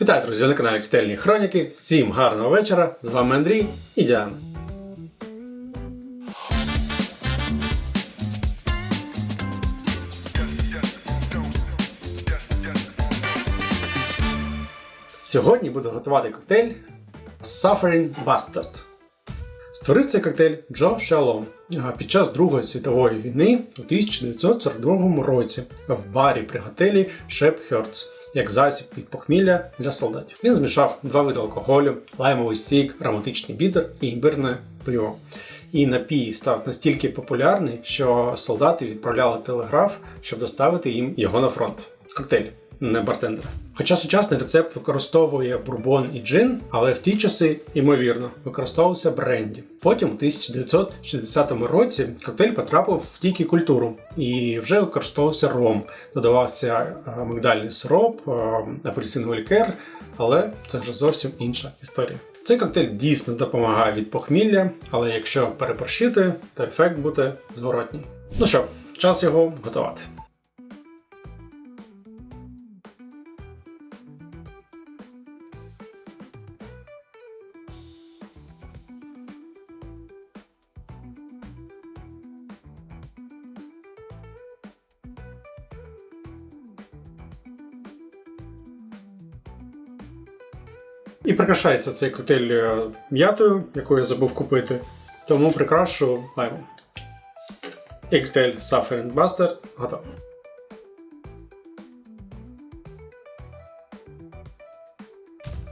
Вітаю, друзі, на каналі Котельні Хроніки. Всім гарного вечора. З вами Андрій і Діана. Сьогодні буду готувати коктейль Suffering Bastard. Створив цей коктейль Джо Шалом під час Другої світової війни у 1942 році в барі при готелі Шепхерц як засіб від похмілля для солдатів. Він змішав два види алкоголю, лаймовий сік, ароматичний бітер і імбирне пиво. І напій став настільки популярний, що солдати відправляли телеграф, щоб доставити їм його на фронт. Коктейль не бартендер. Хоча сучасний рецепт використовує бурбон і джин, але в ті часи, ймовірно, використовувався бренді. Потім у 1960 році коктейль потрапив в тільки культуру і вже використовувався ром. Додавався е, мигдальний сироп, е, апельсиновий лікер, але це вже зовсім інша історія. Цей коктейль дійсно допомагає від похмілля, але якщо переборщити, то ефект буде зворотній. Ну що, час його готувати. І прикрашається цей коктейль е, м'ятою, яку я забув купити. Тому прикрашу лаймом. І коктейль Suffering Bastard готовий.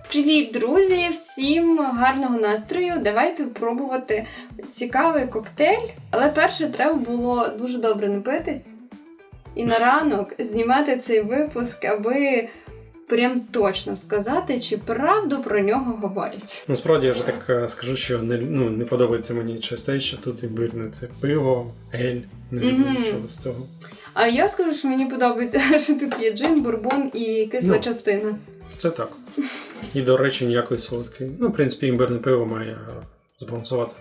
Привіт, друзі! Всім гарного настрою! Давайте пробувати цікавий коктейль. Але перше треба було дуже добре напитись і на ранок знімати цей випуск, аби прям точно сказати, чи правду про нього говорять. Насправді я вже так е, скажу, що не, ну, не подобається мені через те, що тут імбирне це пиво, ель, не люблю Мгм. нічого з цього. А я скажу, що мені подобається, що тут є джин, бурбон і кисла Ну. частина. Це так. І, до речі, ніякої солодкої. Ну, в принципі, імбирне пиво має збалансувати.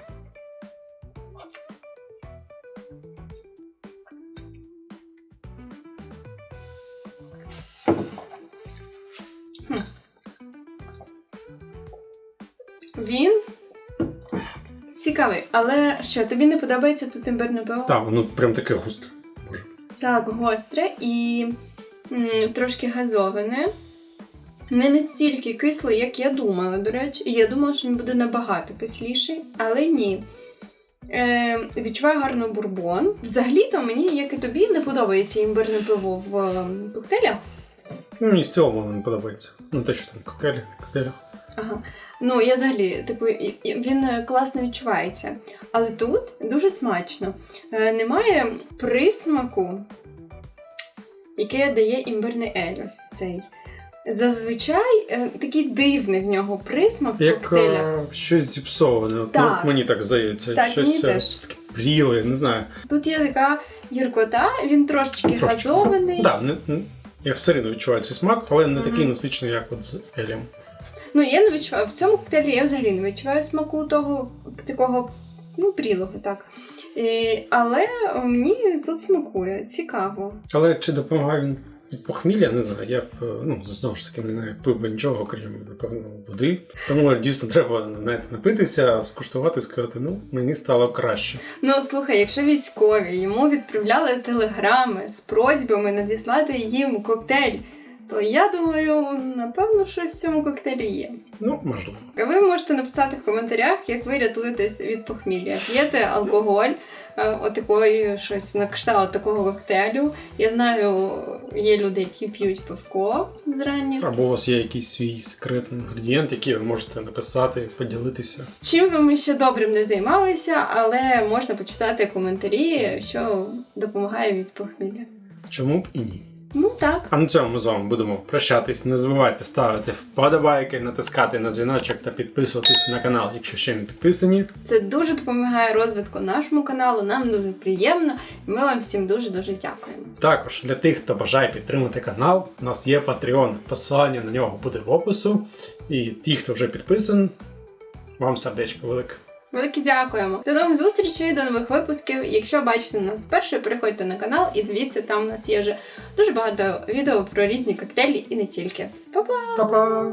Він цікавий, але що, тобі не подобається тут імбирне пиво? Так, воно прям таке густе. Боже. Так, гостре і м, трошки газоване. Не настільки кисло, як я думала, до речі. І я думала, що він буде набагато кисліший, але ні. Е, відчуваю гарно бурбон. Взагалі-то мені, як і тобі, не подобається імбирне пиво в е, коктейлях. Ну, мені в цілому воно не подобається. Ну, те, що там коктейлі, коктейлі. Ага. Ну, я взагалі, типу, він е, класно відчувається. Але тут дуже смачно. Е, немає присмаку, який дає імбирний ель ось цей. Зазвичай е, такий дивний в нього присмак Як коктейлях. е, щось зіпсоване. От, Так. Ну, мені так здається. Так, щось мені е, теж. таке пріле, не знаю. Тут є така гіркота, він трошечки, Трошечки. газований. Так, не, не- я все одно відчуваю цей смак, але не такий насичений, як от з Елім. Ну, я не відчуваю. В цьому коктейлі я взагалі не відчуваю смаку того такого, ну, прілого, так. І, але мені тут смакує, цікаво. Але чи допомагає він похмілля, не знаю. Я б е, ну, знову ж таки не пив би нічого, крім напевно, води. Тому дійсно треба навіть напитися, скуштувати сказати, ну, мені стало краще. Ну, слухай, якщо військові йому відправляли телеграми з просьбами надіслати їм коктейль, то я думаю, напевно, щось в цьому коктейлі є. Ну, можливо. А ви можете написати в коментарях, як ви рятуєтесь від похмілля. П'єте алкоголь, е, отакої щось на кшталт такого коктейлю. Я знаю, є люди, які п'ють пивко зрання. Або у вас є якийсь свій секретний інгредієнт, який ви можете написати, поділитися. Чим би ми ще добрим не займалися, але можна почитати коментарі, що допомагає від похмілля. Чому б і ні? Ну так. А на цьому ми з вами будемо прощатись. Не забувайте ставити вподобайки, натискати на дзвіночок та підписуватись на канал, якщо ще не підписані. Це дуже допомагає розвитку нашому каналу. Нам дуже приємно. Ми вам всім дуже дуже дякуємо. Також для тих, хто бажає підтримати канал, у нас є Patreon. Посилання на нього буде в опису. І ті, хто вже підписаний, вам сердечко велике. Велике дякуємо. До нових зустрічей, до нових випусків. Якщо бачите нас вперше, переходьте на канал і дивіться, там у нас є вже дуже багато відео про різні коктейлі і не тільки. Па-па! Па-па!